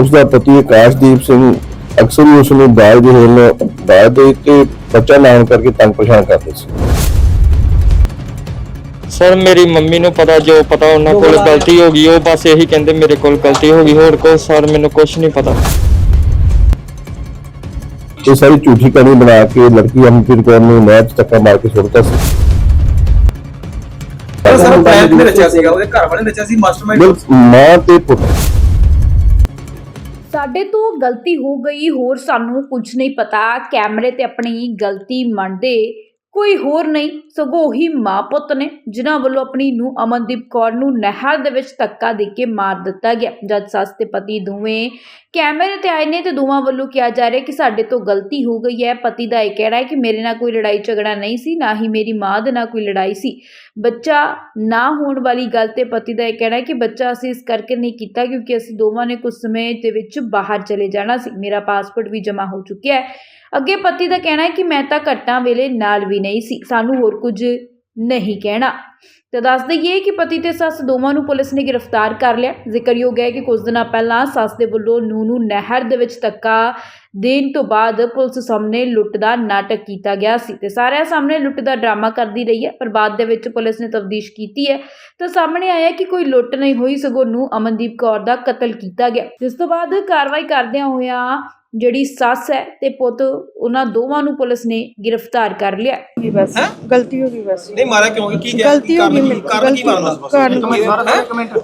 ਉਸ ਦਾ ਪਤੀ ਆਕਾਸ਼ਦੀਪ ਸਿੰਘ ਅਕਸਰ ਹੀ ਉਸ ਨੂੰ ਦਾਜ ਦੇ ਹੇਲ ਦਾਜ ਦੇ ਕੇ ਬੱਚਾ ਨਾ ਹੋਣ ਕਰਕੇ ਤੰਗ ਪਰੇਸ਼ਾਨ ਕਰਦੇ ਸੀ। ਸਰ ਮੇਰੀ ਮੰਮੀ ਨੂੰ ਪਤਾ ਜੋ ਪਤਾ ਉਹਨਾਂ ਕੋਲ ਗਲਤੀ ਹੋ ਗਈ ਉਹ ਬਸ ਇਹੀ ਕਹਿੰਦੇ ਮੇਰੇ ਕੋਲ ਗਲਤੀ ਹੋ ਗਈ ਹੋਰ ਕੋਈ ਸਰ ਮੈਨੂੰ ਕੁਝ ਨਹੀਂ ਪਤਾ। ਇਹ ਸਾਰੀ ਝੂਠੀ ਕਹਾਣੀ ਬਣਾ ਕੇ ਲੜਕੀ ਅਮਨਪ੍ਰੀਤ ਕੌਰ ਨੂੰ ਨਹਿਰ 'ਚ ਧੱਕਾ ਮਾਰ ਕੇ ਸੁੱਟਤਾ ਸੀ। ਸਰ ਪਲਾਨ ਕਿਹਨੇ ਰਚਿਆ ਸੀਗਾ ਉਹਦੇ ਘਰ ਵਾਲੇ ਨੇ ਰਚਿਆ ਸੀ ਮਾਸਟਰਮਾਈਂਡ ਮਾਂ ਤੇ ਪੁੱਤ। ਸਾਡੇ ਤੋਂ ਗਲਤੀ ਹੋ ਗਈ, ਹੋਰ ਸਾਨੂੰ ਕੁਝ ਨਹੀਂ ਪਤਾ। ਕੈਮਰੇ ਤੇ ਆਪਣੀ ਗਲਤੀ ਮੰਨਦੇ ਕੋਈ ਹੋਰ ਨਹੀਂ, ਸਗੋਂ ਉਹੀ ਮਾਂ ਪੁੱਤ ਨੇ, ਜਿਨ੍ਹਾਂ ਵੱਲੋਂ ਆਪਣੀ ਨੂੰ ਅਮਨਦੀਪ ਕੌਰ ਨੂੰ ਨਹਿਰ ਦੇ ਵਿੱਚ ਧੱਕਾ ਦੇ ਕੇ ਮਾਰ ਦਿੱਤਾ ਗਿਆ। ਜਦ ਸੱਸ ਤੇ ਪਤੀ ਦੋਵੇਂ ਕੈਮਰੇ ਤੇ ਆਏ ਨੇ ਤੇ ਦੋਵਾਂ ਵੱਲੋਂ ਕਿਹਾ ਜਾ ਰਿਹਾ ਕਿ ਸਾਡੇ ਤੋਂ ਗਲਤੀ ਹੋ ਗਈ ਹੈ। ਪਤੀ ਦਾ ਇਹ ਕਹਿਣਾ ਹੈ ਕਿ ਮੇਰੇ ਨਾਲ ਕੋਈ ਲੜਾਈ ਝਗੜਾ ਨਹੀਂ ਸੀ, ਨਾ ਹੀ ਮੇਰੀ ਮਾਂ ਦੇ ਨਾਲ ਕੋਈ ਲੜਾਈ ਸੀ। ਬੱਚਾ ਨਾ ਹੋਣ ਵਾਲੀ ਗੱਲ ਤੇ ਪਤੀ ਦਾ ਇਹ ਕਹਿਣਾ ਹੈ ਕਿ ਬੱਚਾ ਅਸੀਂ ਇਸ ਕਰਕੇ ਨਹੀਂ ਕੀਤਾ ਕਿਉਂਕਿ ਅਸੀਂ ਦੋਵਾਂ ਨੇ ਕੁਝ ਸਮੇਂ ਦੇ ਵਿੱਚ ਬਾਹਰ ਚਲੇ ਜਾਣਾ ਸੀ। ਮੇਰਾ ਪਾਸਪੋਰਟ ਵੀ ਜਮ੍ਹਾਂ ਹੋ ਚੁੱਕਿਆ ਹੈ। ਅੱਗੇ ਪਤੀ ਦਾ ਕਹਿਣਾ ਹੈ ਕਿ ਮੈਂ ਤਾਂ ਘਟਨਾ ਵੇਲੇ ਨਾਲ ਵੀ ਨਹੀਂ ਸੀ, ਸਾਨੂੰ ਹੋਰ ਕੁਝ ਨਹੀਂ ਕਹਿਣਾ। ਤੇ ਦੱਸ ਦਈਏ ਕਿ ਪਤੀ ਤੇ ਸੱਸ ਦੋਵਾਂ ਨੂੰ ਪੁਲਿਸ ਨੇ ਗ੍ਰਿਫਤਾਰ ਕਰ ਲਿਆ। ਜ਼ਿਕਰਯੋਗ ਹੈ ਕਿ ਕੁਝ ਦਿਨਾਂ ਪਹਿਲਾਂ ਸੱਸ ਦੇ ਵੱਲੋਂ ਨੂੰਹ ਨੂੰ ਨਹਿਰ ਦੇ ਵਿੱਚ ਧੱਕਾ ਦੇਣ ਤੋਂ ਬਾਅਦ ਪੁਲਿਸ ਸਾਹਮਣੇ ਲੁੱਟ ਦਾ ਨਾਟਕ ਕੀਤਾ ਗਿਆ ਸੀ। ਤੇ ਸਾਰਿਆਂ ਸਾਹਮਣੇ ਲੁੱਟ ਦਾ ਡਰਾਮਾ ਕਰਦੀ ਰਹੀ ਹੈ, ਪਰ ਬਾਅਦ ਦੇ ਵਿੱਚ ਪੁਲਿਸ ਨੇ ਤਫਤੀਸ਼ ਕੀਤੀ ਹੈ। ਤਾਂ ਸਾਹਮਣੇ ਆਇਆ ਕਿ ਕੋਈ ਲੁੱਟ ਨਹੀਂ ਹੋਈ, ਸਗੋਂ ਨੂੰ ਅਮਨਦੀਪ ਕੌਰ ਦਾ ਕਤਲ ਕੀਤਾ ਗਿਆ। ਜਿਸ ਤੋਂ ਬਾਅਦ ਕਾਰਵਾਈ ਕਰਦਿਆਂ ਹੋਇਆਂ ਜਿਹੜੀ ਸੱਸ ਹੈ ਤੇ ਪੁੱਤ ਉਹਨਾਂ ਦੋਵਾਂ ਨੂੰ ਪੁਲਿਸ ਨੇ ਗ੍ਰਿਫਤਾਰ ਕਰ ਲਿਆ। ਗਈ ਬਸ ਗਲਤੀ ਹੋ ਗਈ ਬਸ। ਨਹੀਂ ਮਾਰਿਆ ਕਿਉਂ? ਕੀ ਗਿਆ ਗਲਤੀ ਹੋ ਗਈ ਮੇਰੀ ਕਾਰਨ ਕੀ ਬਣਦਾ ਕਾਰਨ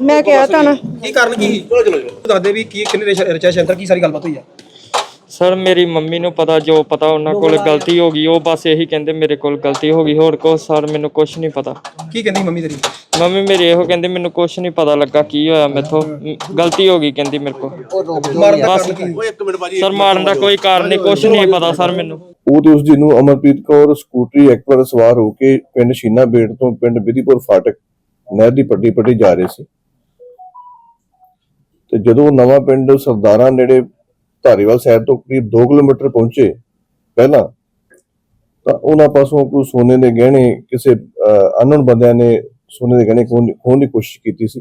ਮੈਂ ਕਿਹਾ ਤਾਂ ਨਾ। ਕੀ ਕਾਰਨ ਕੀ? ਚਲੋ ਚਲੋ ਦੱਸਦੇ ਵੀ ਕੀ ਕਿੰਨੇ ਰਚਿਆ ਸ਼ੰਤਰ ਕੀ ਸਾਰੀ ਗੱਲਬਾਤ ਹੋਈ ਆ? ਸਰ ਮੇਰੀ ਮੰਮੀ ਨੂੰ ਪਤਾ ਜੋ ਪਤਾ ਉਹਨਾਂ ਕੋਲ ਗਲਤੀ ਹੋ ਗਈ ਉਹ ਬਸ ਇਹੀ ਕਹਿੰਦੇ ਮੇਰੇ ਕੋਲ ਗਲਤੀ ਹੋ ਗਈ ਹੋਰ ਕੋਈ ਸਰ ਮੈਨੂੰ ਕੁਝ ਨਹੀਂ ਪਤਾ। ਕੀ ਕਹਿੰਦੀ ਮੰਮੀ ਤੇਰੀ? ਮੰਮੀ ਮੇਰੀ ਇਹੋ ਕਹਿੰਦੇ ਮੈਨੂੰ ਕੁਝ ਨਹੀਂ ਪਤਾ ਲੱਗਾ ਕੀ ਹੋਇਆ ਮੈਥੋਂ। ਗਲਤੀ ਹੋ ਗਈ ਕਹਿੰਦੀ ਮੇਰੇ ਕੋਲ। ਮਾਰਨ ਦਾ ਬਸ। ਕਾਰਨ ਕੀ? ਸਰ ਮਾਰਨ ਦਾ ਕੋਈ ਕਾਰਨ ਨਹੀਂ ਕੁਝ ਨਹੀਂ ਪਤਾ ਸਰ ਮੈਨੂੰ। ਉਹ ਤੇ ਉਸ ਦੀ ਨੂੰ ਅਮਰਪ੍ਰੀਤ ਕੌਰ ਸਕੂਟਰੀ ਐਕਟਿਵਾ ਸਵਾਰ ਹੋ ਕੇ ਪਿੰਡ ਸ਼ੀਨਾ ਬੇੜ ਤੋਂ ਪਿੰਡ ਵਿਧੀਪੁਰ ਫਾਟਕ ਨਹਿਰ ਦੀ ਪੱਟੀ ਪੱਟੀ ਜਾ ਰਹੇ ਸੀ। ਤੇ ਜਦੋਂ ਉਹ ਨਵਾਂ ਪਿੰਡ ਸਰਦਾਰਾਂ ਨੇੜੇ ਧਾਰੀਵਾਲ ਸ਼ਹਿਰ ਤੋਂ ਕਰੀਬ 2 ਕਿਲੋਮੀਟਰ ਪਹੁੰਚੇ ਪਹਿਲਾਂ, ਤਾਂ ਉਹਨਾਂ ਪਾਸੋਂ ਕੋਈ ਸੋਨੇ ਦੇ ਗਹਿਣੇ ਕਿਸੇ ਅਨਨੋਨ ਬੰਦਿਆਂ ਨੇ ਸੋਨੇ ਦੇ ਗਹਿਣੇ ਖੋਹਣ ਦੀ ਕੋਸ਼ਿਸ਼ ਕੀਤੀ ਸੀ।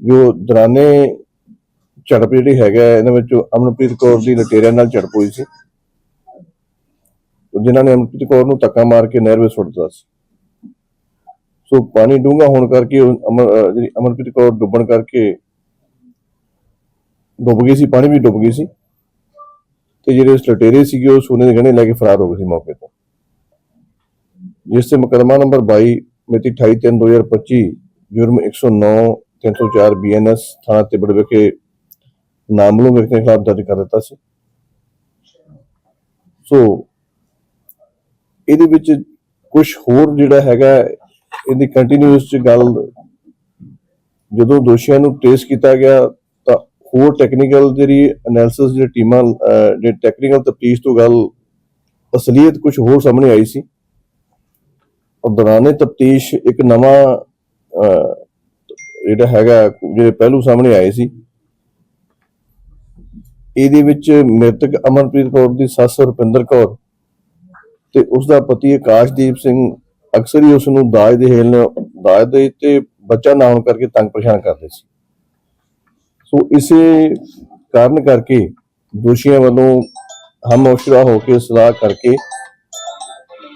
ਜੋ ਦਰਾਨੇ ਝੜਪ ਜਿਹੜੀ ਹੈਗਾ ਇਹਨਾਂ ਵਿੱਚ ਅਮਨਪ੍ਰੀਤ ਕੌਰ ਦੀ ਲਟੇਰਿਆਂ ਨਾਲ ਝੜਪ ਹੋਈ ਸੀ। ਜਿਨ੍ਹਾਂ ਨੇ ਅਮਨਪ੍ਰੀਤ ਕੌਰ ਨੂੰ ਧੱਕਾ ਮਾਰ ਕੇ ਨਹਿਰ ਵਿੱਚ ਸੁੱਟ ਦਿੱਤਾ ਸੀ। ਸੋ ਪਾਣੀ ਡੂੰਘਾ ਹੋਣ ਕਰਕੇ ਉਹ ਜਿਹੜੀ ਅਮਨਪ੍ਰੀਤ ਕੌਰ ਡੁੱਬਣ ਕਰਕੇ ਡੁੱਬ ਗਈ ਸੀ, ਪਾਣੀ ਵੀ ਡੁੱਬ ਗਈ ਸੀ। ਤੇ ਜਿਹੜੇ ਉਸ ਲਟੇਰੇ ਸੀਗੇ, ਉਹ ਸੋਨੇ ਦੇ ਗਹਿਣੇ ਲੈ ਕੇ ਫਰਾਰ ਹੋ ਗਏ ਸੀ ਮੌਕੇ ਤੋਂ। ਜਿਸ ਤੇ ਮੁਕੱਦਮਾ ਨੰਬਰ 22 ਮਿਤੀ 28/3/2025 ਜੁਰਮ 109 304 ਬੀਐਨਐਸ ਥਾਣਾ ਤਿੱਬੜ ਵਿਖੇ ਨਾਮਲੂਮ ਵਿਅਕਤੀ ਦੇ ਖਿਲਾਫ ਦਰਜ ਕਰ ਦਿੱਤਾ ਸੀ। ਸੋ, ਇਹਦੇ ਵਿੱਚ ਕੁਝ ਹੋਰ ਜਿਹੜਾ ਹੈਗਾ, ਇਹਦੀ ਕੰਟੀਨਿਊਸ ਚ ਗੱਲ ਜਦੋਂ ਦੋਸ਼ੀਆਂ ਨੂੰ ਟ੍ਰੇਸ ਕੀਤਾ ਗਿਆ ਹੋਰ ਟੈਕਨੀਕਲ ਜਿਹੜੀ ਐਨਾਲਿਸਿਸ ਜਿਹੜੀ ਟੀਮਾਂ ਅਹ, ਟੈਕਨੀਕਲ ਤਫਤੀਸ਼ ਤੋਂ ਗੱਲ ਅਸਲੀਅਤ ਕੁਝ ਹੋਰ ਸਾਹਮਣੇ ਆਈ ਸੀ। ਔਰ ਦੌਰਾਨੇ ਤਫਤੀਸ਼ ਇੱਕ ਨਵਾਂ ਜਿਹੜਾ ਹੈਗਾ ਜਿਹੜੇ ਪਹਿਲੂ ਸਾਹਮਣੇ ਆਏ ਸੀ। ਇਹਦੇ ਵਿੱਚ ਮ੍ਰਿਤਕ ਅਮਨਪ੍ਰੀਤ ਕੌਰ ਦੀ ਸੱਸ ਰੁਪਿੰਦਰ ਕੌਰ ਤੇ ਉਸ ਦਾ ਪਤੀ ਆਕਾਸ਼ਦੀਪ ਸਿੰਘ ਅਕਸਰ ਹੀ ਉਸ ਨੂੰ ਦਾਜ ਦੇ ਹੇਲ ਦਾਜ ਦੇ ਤੇ ਬੱਚਾ ਨਾ ਹੋਣ ਕਰਕੇ ਤੰਗ ਪਰੇਸ਼ਾਨ ਕਰਦੇ ਸੀ। ਸੋ ਇਸੇ ਕਾਰਨ ਕਰਕੇ ਦੋਸ਼ੀਆਂ ਵੱਲੋਂ ਹਮ ਹੋ ਕੇ ਸਲਾਹ ਕਰਕੇ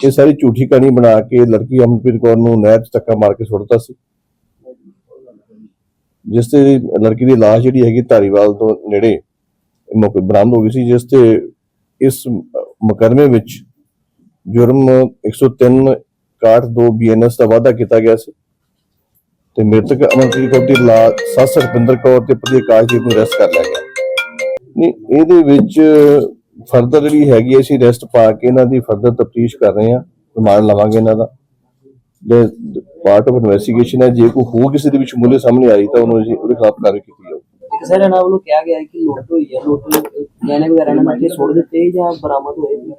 ਇਹ ਸਾਰੀ ਝੂਠੀ ਕਹਾਣੀ ਬਣਾ ਕੇ ਲੜਕੀ ਅਮਨਪ੍ਰੀਤ ਕੌਰ ਨੂੰ ਨਹਿਰ 'ਚ ਧੱਕਾ ਮਾਰ ਕੇ ਸੁੱਟਤਾ ਸੀ। ਜਿਸ ਤੇ ਲੜਕੀ ਦੀ ਲਾਸ਼ ਜਿਹੜੀ ਹੈਗੀ ਧਾਰੀਵਾਲ ਤੋਂ ਨੇੜੇ ਮੌਕੇ, ਬਰਾਮਦ ਹੋ ਗਈ ਸੀ, ਜਿਸ ਤੇ ਇਸ ਮੁਕੱਦਮੇ ਵਿੱਚ ਜੁਰਮ 103 62 ਬੀਐਨਐਸ ਦਾ ਵਾਅਦਾ ਕੀਤਾ ਗਿਆ ਸੀ। ਤੇ ਮ੍ਰਿਤਕ ਅਮਨਪ੍ਰੀਤ ਕੌਰ ਦੀ ਲਾ ਸੱਸ ਰਪਿੰਦਰ ਕੌਰ ਤੇ ਪਤੀ ਆਕਾਸ਼ਦੀਪ ਨੂੰ ਅਰੈਸਟ ਕਰ ਲਿਆ ਗਿਆ। ਨਹੀਂ, ਇਹਦੇ ਵਿੱਚ ਫਰਦਰ ਜਿਹੜੀ ਹੈਗੀ ਹੈ ਅਸੀਂ ਅਰੈਸਟ ਪਾ ਕੇ ਇਹਨਾਂ ਦੀ ਫਰਦਰ ਤਫਤੀਸ਼ ਕਰ ਰਹੇ ਹਾਂ ਰਿਮਾਂਡ ਲਵਾਂਗੇ ਇਹਨਾਂ ਦਾ। ਜੇ ਪਾਰਟ ਆਫ ਇਨਵੈਸਟੀਗੇਸ਼ਨ ਹੈ, ਜੇ ਕੋਈ ਹੋਰ ਕਿਸੇ ਦੇ ਵਿੱਚ ਮੁੱਲੇ ਸਾਹਮਣੇ ਆਈ ਤਾਂ ਉਹਨੂੰ ਅਸੀਂ ਉਹਦੇ ਖਿਲਾਫ ਕਾਰਵਾਈ ਕੀਤੀ ਜਾਊਗੀ ਇੱਕ ਸਰ ਇਹਨਾਂ ਵੱਲੋਂ ਕਿਹਾ ਗਿਆ ਹੈ ਕਿ ਲੁੱਟ ਹੋਈ ਹੈ, ਲੁੱਟ, ਗਹਿਣੇ ਵਗੈਰਾ ਇਹਨਾਂ ਨੇ ਇੱਥੇ ਸੁੱਟ ਦਿੱਤੇ ਜਾਂ ਬਰਾਮਦ ਹੋਏ ਵੀ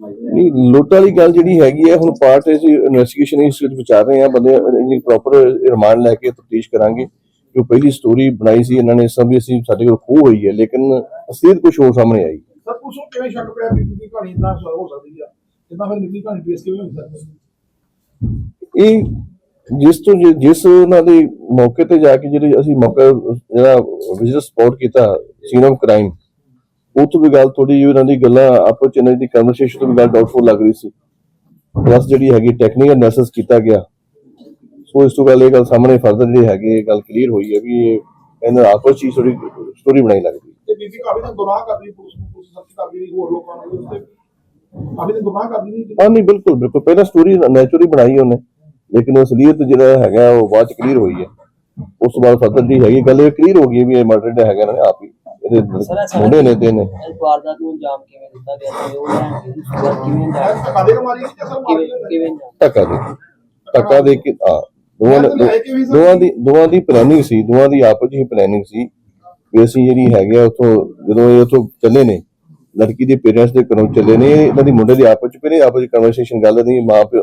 ਨਹੀਂ ਲੁੱਟ ਵਾਲੀ ਗੱਲ ਜਿਹੜੀ ਹੈਗੀ ਹੈ ਹੁਣ ਪਾਰਟ ਅਸੀਂ ਇਨਵੈਸਟੀਗੇਸ਼ਨ ਇਸ ਵਿੱਚ ਵਿਚਾਰ ਰਹੇ ਹਾਂ ਬੰਦੇ ਇਹਦੀ ਪ੍ਰੋਪਰ ਰਿਮਾਂਡ ਲੈ ਕੇ ਤਫਤੀਸ਼ ਕਰਾਂਗੇ। ਜੋ ਪਹਿਲੀ ਸਟੋਰੀ ਬਣਾਈ ਸੀ ਇਹਨਾਂ ਨੇ ਸਭ ਅਸੀਂ ਸਾਡੇ ਕੋਲ ਖੂਹ ਹੋਈ ਹੈ ਲੇਕਿਨ ਅਸਲੀਅਤ ਕੁਝ ਹੋਰ ਸਾਹਮਣੇ ਆਈ। ਸਰ ਉਸ ਨੂੰ ਕਿਵੇਂ ਸ਼ੱਕ ਪਿਆ ਵੀ ਦੀ ਕਹਾਣੀ ਇਦਾਂ ਹੋ ਸਕਦੀ ਆ? ਜਿੱਦਾਂ ਫਿਰ ਨਿਕਲੀ ਕਹਾਣੀ ਪੇਸ ਕਿਵੇਂ ਹੋ ਸਕਦੀ ਇਹ ਜਿਸ ਤੋਂ ਜਿਸ ਉਹਨਾਂ ਦੇ ਮੌਕੇ ਤੇ ਜਾ ਕੇ ਜਿਹੜੀ ਅਸੀਂ ਮੌਕਾ ਜਿਹੜਾ ਵਿਜ਼ਿਟ ਸਪੌਟ ਕੀਤਾ ਸੀਨ ਆਫ ਕ੍ਰਾਈਮ ਉਹ ਤੋਂ ਵੀ ਗੱਲ ਥੋੜੀ ਜਿਹੀ ਉਹਨਾਂ ਦੀ ਗੱਲਾਂ ਆਪਸ ਚ ਦੀ ਕਨਵਰਸੇਸ਼ਨ ਤੋਂ ਵੀ ਗੱਲ ਡਾਊਟਫੁਲ ਲੱਗ ਰਹੀ ਸੀ। ਪਲੱਸ ਜਿਹੜੀ ਹੈਗੀ ਟੈਕਨੀਕਲ ਐਨਾਲਿਸਿਸ ਕੀਤਾ ਗਿਆ। ਸੋ ਇਸ ਤੋਂ ਗੱਲ ਇਹ ਗੱਲ ਸਾਹਮਣੇ ਫਰਦਰ ਜਿਹੜੀ ਹੈਗੀ ਇਹ ਗੱਲ ਕਲੀਅਰ ਹੋਈ ਹੈ ਵੀ ਇਹ ਇਹਨਾਂ ਆਪਸ ਚ ਥੋੜੀ ਸਟੋਰੀ ਬਣਾਈ ਲੱਗਦੀ ਤੇ ਬੀਬੀ ਕਾਫੀ ਦਿਨ ਗੁਨਾਹ ਕਰਦੀ ਪੁਲਿਸ ਨੂੰ ਪੁਲਿਸ ਕਰਦੀ ਰਹੀ ਹੋਰ ਲੋਕਾਂ ਨੂੰ ਉਸ ਤੇ ਕਾਫੀ ਦਿਨ ਗੁਨਾਹ ਕਰਦੀ ਰਹੀ ਹਾਂ ਨਹੀਂ ਬਿਲਕੁਲ ਬਿਲਕੁਲ। ਪਹਿਲਾਂ ਸਟੋਰੀ ਨੈਚੁਰਲੀ ਬਣਾਈ ਉਹਨੇ। ਲੇਕਿਨ ਅਸਲੀਅਤ ਜਿਹੜਾ ਹੈਗਾ ਉਹ ਬਾਅਦ ਚ ਕਲੀਅਰ ਹੋਈ ਹੈ। ਉਸ ਤੋਂ ਬਾਅਦ ਫਰਦਰ ਦੀ ਹੈਗੀ ਗੱਲ ਇਹ ਕਲੀਅਰ ਹੋ ਗਈ ਵੀ ਇਹ ਮਰਡਰ ਜਿਹੜਾ ਹੈਗਾ ਨੇ ਆਪ ਹੀ ਮੁੰਡੇ ਨੇ ਤੇ ਨੇ ਇਸ ਵਾਰਦਾਤ ਨੂੰ ਅੰਜਾਮ ਕਿਵੇਂ ਦਿੱਤਾ ਗਿਆ ਤੇ ਉਹ ਲੈਣ ਦੀ ਸ਼ੁਰੂਆਤ ਕਿਵੇਂ ਅੰਜਾਮ ਧੱਕਾ ਦੇ ਕੇ ਮਾਰੀ? ਸੀ ਜਾਂ ਸਰ ਮਾਰੀ? ਕਿਵੇਂ ਕਿਵੇਂ ਅੰਜਾਮ ਧੱਕਾ ਦੇ। ਕੇ ਧੱਕਾ ਦੇ ਕੇ ਆ ਦੋਵਾਂ ਦੀ ਦੋਵਾਂ ਦੀ ਪਲੈਨਿੰਗ ਸੀ ਦੋਵਾਂ ਦੀ ਆਪਸ ਚ ਹੀ ਪਲੈਨਿੰਗ ਸੀ ਵੀ ਅਸੀਂ ਜਿਹੜੀ ਹੈਗੇ ਆ ਉਥੋਂ ਜਦੋਂ ਇਹ ਉਥੋਂ ਚੱਲੇ ਨੇ ਲੜਕੀ ਦੇ ਪੇਰੈਂਟਸ ਦੇ ਘਰੋਂ ਚੱਲੇ ਨੇ ਇਹਨਾਂ ਦੀ ਮੁੰਡੇ ਦੀ ਆਪਸ ਚ ਪਹਿਲੇ ਆਪਸ ਚ ਕਨਵਰਸੇਸ਼ਨ ਗੱਲ ਦੀ ਮਾਂ ਪਿਓ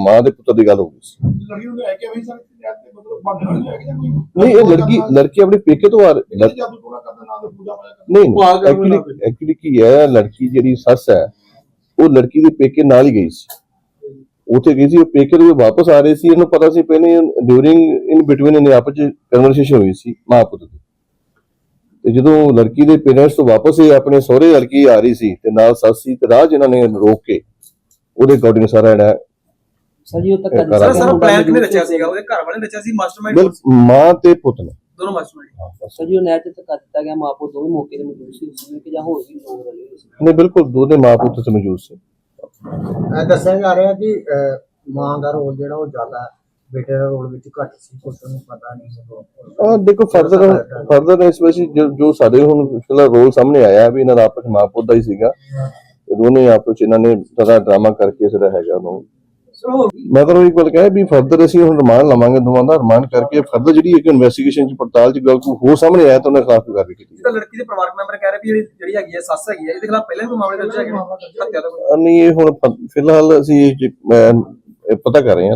ਮਾਂ ਦੇ ਪੁੱਤਰ ਦੀ ਗੱਲ ਹੋ ਗਈ ਸੀ। ਲੜਕੀ ਨੂੰ ਲੈ ਕੇ ਆਈ ਸਰ ਤੇ ਮਤਲਬ ਬੰਦ ਨਹੀਂ ਲੈ ਕੇ ਜਾਂ ਕੋਈ। ਨਹੀਂ ਇਹ ਲੜਕੀ ਲੜਕੀ ਆਪਣੇ ਪੇਕੇ ਤੋਂ ਆ ਰਹੀ- ਲੜ- ਜਾਦੂ ਟੋਣਾ ਕਰਦੇ ਨਾਲ ਦੇ ਪੂਜਾ ਪਾਇਆ ਕਰਦੇ ਨਹੀਂ ਐਕਚੁਅਲੀ ਐਕਚੁਅਲੀ ਕੀ ਹੈ ਲੜਕੀ ਜਿਹੜੀ ਸੱਸ ਹੈ ਉਹ ਲੜਕੀ ਦੇ ਪੇਕੇ ਨਾਲ ਹੀ ਗਈ ਸੀ। ਉੱਥੇ ਗਈ ਸੀ ਉਹ ਪੇਕੇ ਤੋਂ ਵਾਪਸ ਆ ਰਹੇ ਸੀ ਇਹਨੂੰ ਪਤਾ ਸੀ ਪਹਿਲੇ ਡਿਊਰਿੰਗ ਇਨ ਬਿਟਵੀਨ ਇਹਨੇ ਆਪਸ ਚ ਕਨਵਰਸੇਸ਼ਨ ਹੋਈ ਸੀ ਮਾਂ ਪੁੱਤ ਦੀ। ਤੇ ਜਦੋਂ ਲੜਕੀ ਦੇ ਪੇਰੈਂਟਸ ਤੋਂ ਵਾਪਸ ਇਹ ਆਪਣੇ ਸਹੁਰੇ ਲੜਕੀ ਆ ਰਹੀ ਸੀ ਤੇ ਨਾਲ ਸੱਸ ਸੀ ਤੇ 'ਚ ਇਹਨਾਂ ਨੇ ਰੋਕ ਕੇ ਉਹਦੇ ਅਕੋਰਡਿੰਗ ਸਾਰਾ ਜਿਹੜਾ ਸਰ ਜੀ ਉਹ ਤੱਕ ਇਹ ਸਰ ਸਰ ਪਲਾਨ ਕਿਨੇ ਰਚਿਆ ਸੀਗਾ? ਉਹਦੇ ਘਰ ਵਾਲੇ ਨੇ ਰਚਿਆ ਸੀ ਮਾਸਟਰਮਾਈਂਡ ਮਾਂ ਤੇ ਪੁੱਤ ਨੇ। ਦੋਨੋਂ ਮਾਸਟਰਮਾਈਂਡ ਸਰ ਜੀ ਉਹ ਨਹਿਰ ਤੇ ਧੱਕਾ ਦਿੱਤਾ ਗਿਆ ਮਾਪੋ ਦੋਵੇਂ ਮੌਕੇ ਤੇ ਮੌਜੂਦ ਸੀ ਉਸ ਕਿ ਜਾਂ ਹੋਰ ਵੀ ਲੋਕ ਰਲੇ ਹੋਏ ਸੀ। ਬਿਲਕੁਲ ਦੋਨੇ ਮਾਂ ਪੁੱਤ ਤੇ ਮੌਜੂਦ ਸੀ। ਇਹ ਦੱਸਿਆ ਜਾ ਰਿਹਾ ਕਿ ਮਾਂ ਦਾ ਰੋਲ ਜਿਹੜਾ ਉਹ ਜ਼ਿਆਦਾ ਬੇਟੇ ਦਾ ਰੋਲ ਵਿੱਚ ਘੱਟ ਸੀ ਪੁੱਤ ਨੂੰ ਪਤਾ ਨਹੀਂ ਸੀ ਆ ਦੇਖੋ ਫਰਦਰ ਫਰਦਰ ਇਸ ਵਿੱਚ ਜੋ ਜੋ ਸਾਡੇ ਹੁਣ ਫਿਲਹਾਲ ਰੋਲ ਸਾਹਮਣੇ ਆਇਆ ਵੀ ਇਹਨਾਂ ਦਾ ਆਪਸ ਮਾਂ ਪੁੱਤ ਦਾ ਹੀ ਸੀਗਾ। ਤੇ ਦੋਨੇ ਆਪਸ ਚ ਇਹਨਾਂ ਨੇ ਸਾਰਾ ਡਰਾਮਾ ਕਰਕੇ ਇਸ ਜਿਹੜਾ ਹੈਗਾ ਉਹਨੂੰ ਮੈਂ ਤੁਹਾਨੂੰ ਇੱਕ ਗੱਲ ਕਹਿਆ ਵੀ ਫਰਦਰ ਅਸੀਂ ਹੁਣ ਰਿਮਾਂਡ ਲਵਾਂਗੇ ਦੋਵਾਂ ਦਾ ਰਿਮਾਂਡ ਕਰਕੇ ਫਰਦਰ ਜਿਹੜੀ ਇੱਕ ਇਨਵੈਸਟੀਗੇਸ਼ਨ ਚ ਪੜਤਾਲ ਚ ਗੱਲ ਕੋਈ ਹੋਰ ਸਾਹਮਣੇ ਆਇਆ ਤਾਂ ਉਹਨਾਂ ਖਿਲਾਫ ਵੀ ਕਾਰਵਾਈ ਕੀਤੀ। ਤਾਂ ਲੜਕੀ ਦੇ ਪਰਿਵਾਰਕ ਮੈਂਬਰ ਕਹਿ ਰਹੇ ਵੀ ਜਿਹੜੀ ਜਿਹੜੀ ਹੈਗੀ ਹੈ ਸੱਸ ਹੈਗੀ ਹੈ ਇਹਦੇ ਖਿਲਾਫ ਪਹਿਲਾਂ ਵੀ ਮਾਮਲੇ ਦਰਜ ਹੈਗੇ? ਹੱਤਿਆ ਦਾ। ਨਹੀਂ ਇਹ ਹੁਣ ਫਿਲਹਾਲ ਅਸੀਂ ਪਤਾ ਕਰ ਰਹੇ ਹਾਂ।